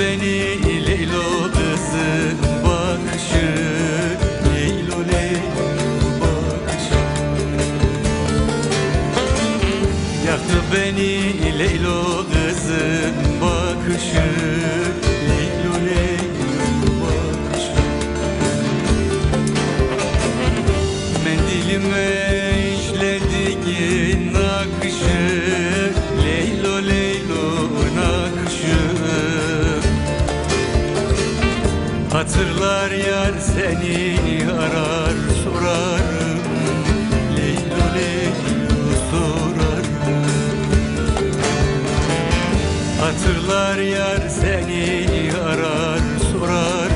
beni Leylo kızın bakışı Leylo Leylo bakışı Yaktı beni Leylo kızın bakışı Hatırlar yar seni arar sorarım. Leylo Leylo sorarım. Hatırlar yar seni arar sorarım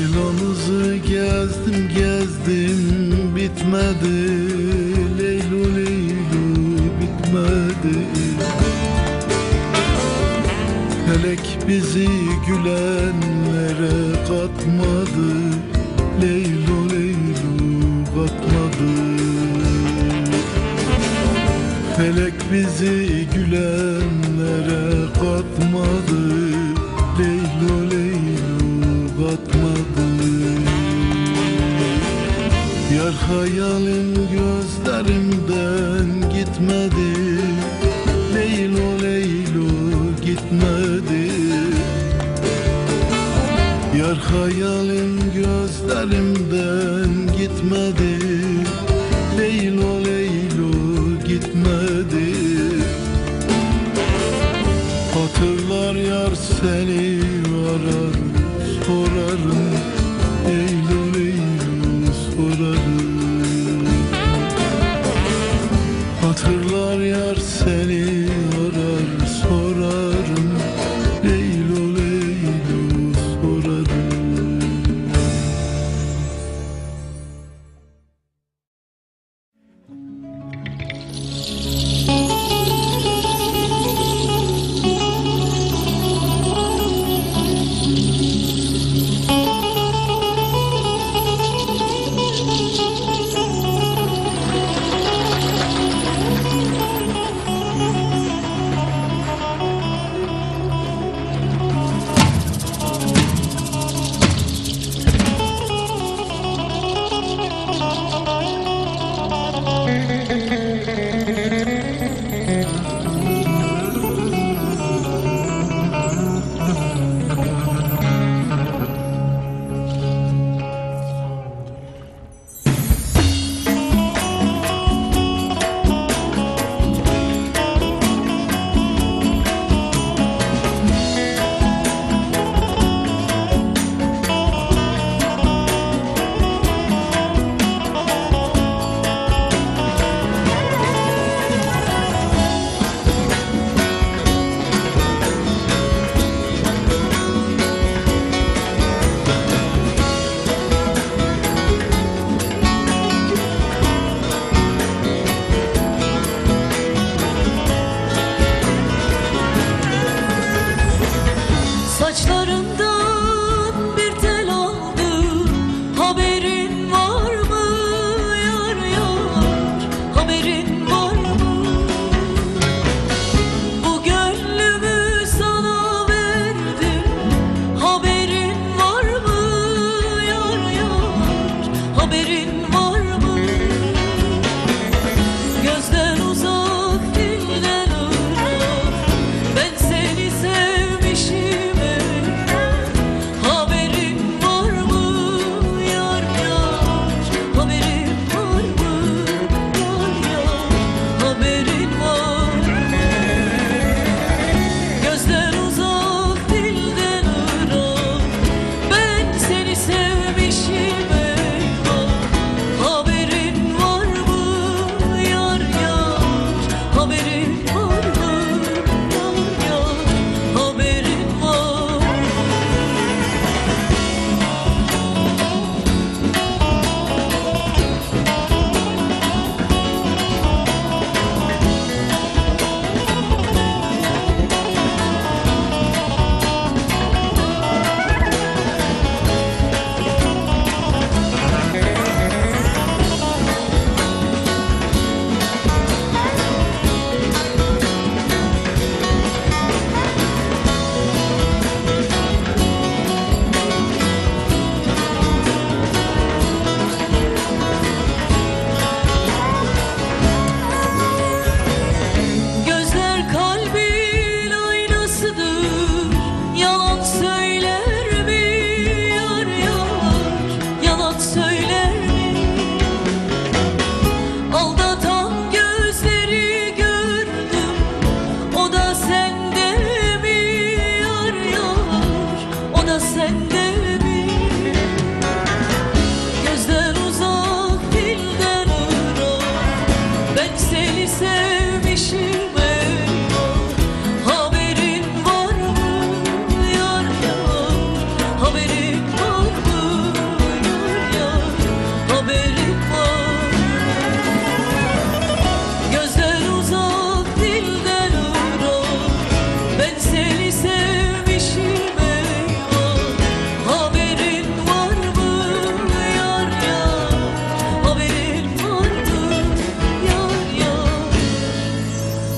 Yaylamızı gezdim gezdim bitmedi. Leylu leylu bitmedi. Felek bizi gülenlere katmadı. Leylu leylu katmadı Felek bizi gülenlere katmadı Yar hayalim gözlerimden gitmedi. Leylo leylo gitmedi. Yar hayalim gözlerimden gitmedi. Leylo leylo gitmedi. Hatırlar yar seni arar Hatırlar yar seni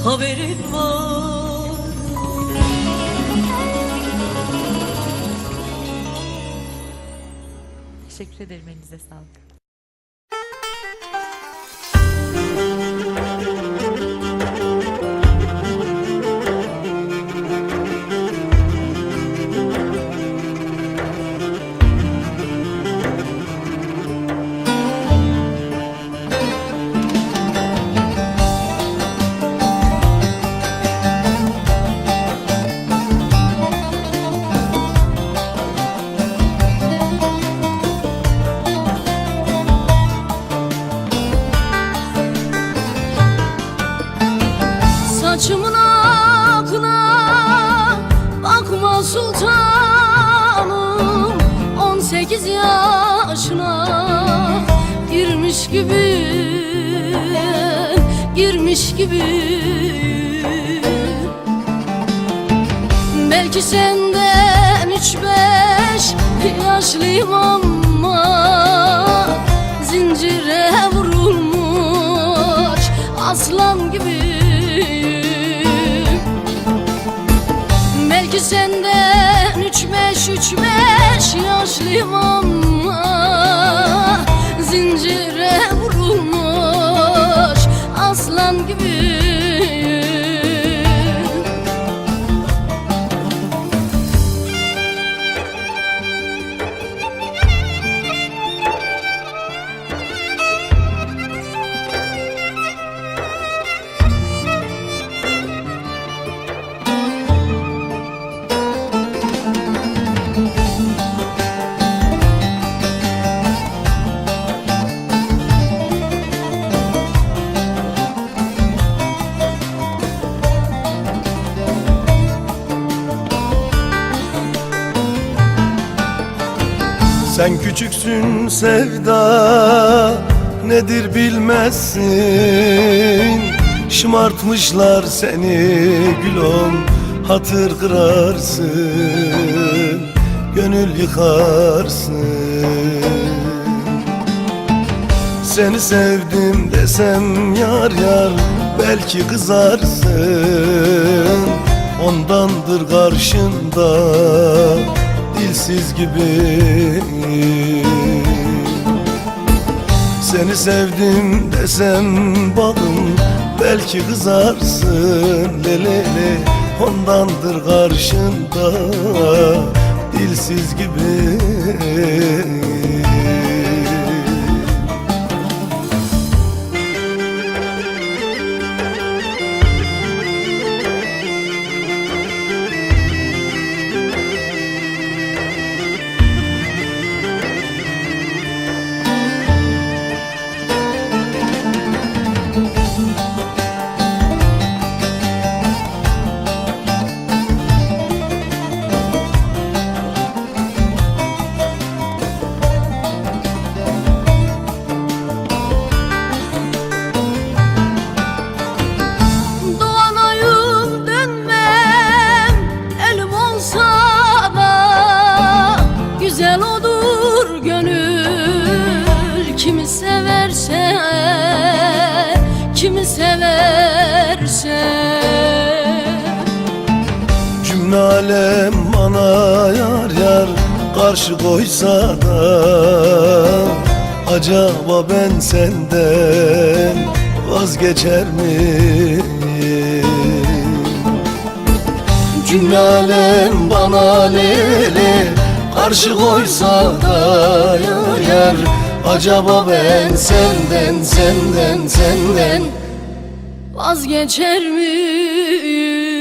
haberin var Teşekkür ederim elinize sağlık. Belki senden üç beş yaşlıyım ama Zincire vurulmuş aslan gibi. Belki senden üç beş üç beş yaşlıyım ama Zincire aslan gibi Sen küçüksün sevda nedir bilmezsin? Şımartmışlar seni gülüm hatır kırarsın Gönül yıkarsın. Seni sevdim desem yar yar belki kızarsın. Ondandır karşında dilsiz gibi. Seni sevdim desem balım belki kızarsın Lelele ondandır karşında dilsiz gibi Kimi severse. Cümle alem bana yar yar karşı koysa da. Acaba ben senden vazgeçer miyim? Cümle alem bana lele karşı koysa da yar yar Acaba ben senden senden senden Vazgeçer miyim?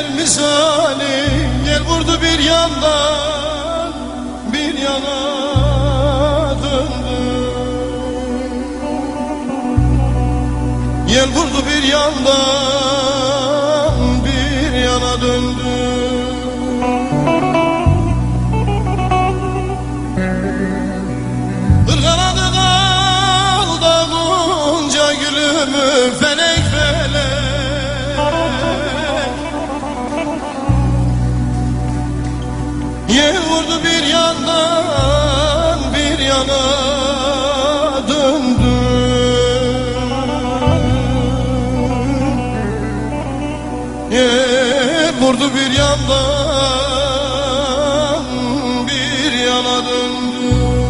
Gel misali gel vurdu bir yandan bir yana döndü. Gel vurdu bir yandan bir yana döndü. Kırkanadı kaldı bunca gülümü yandan bir yana döndüm.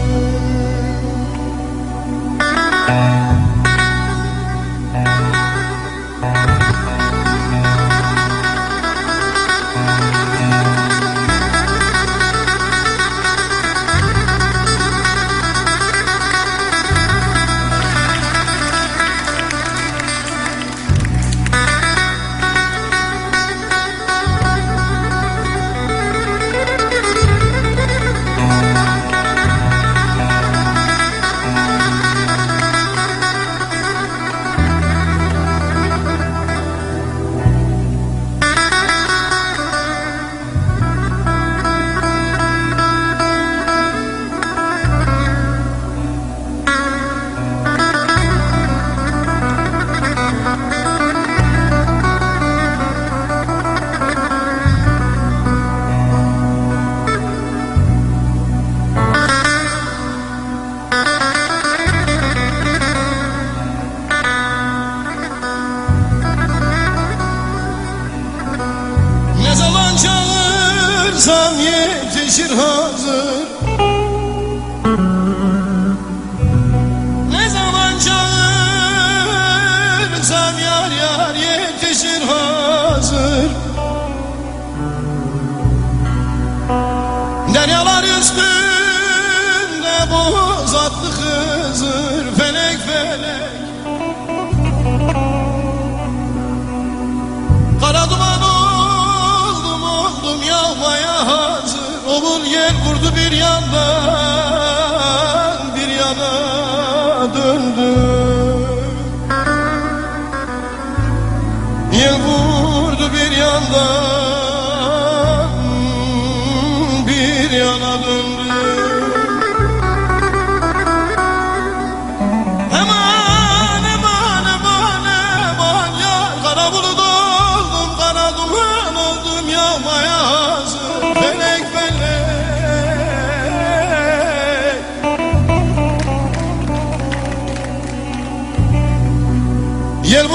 Ersan yetişir hazır. Dümen vurdu bir yandan.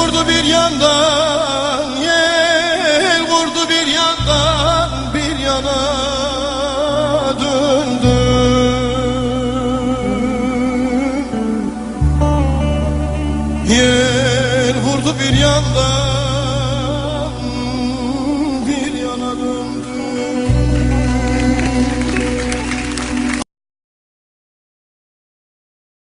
vurdu bir yandan Yel vurdu bir yandan.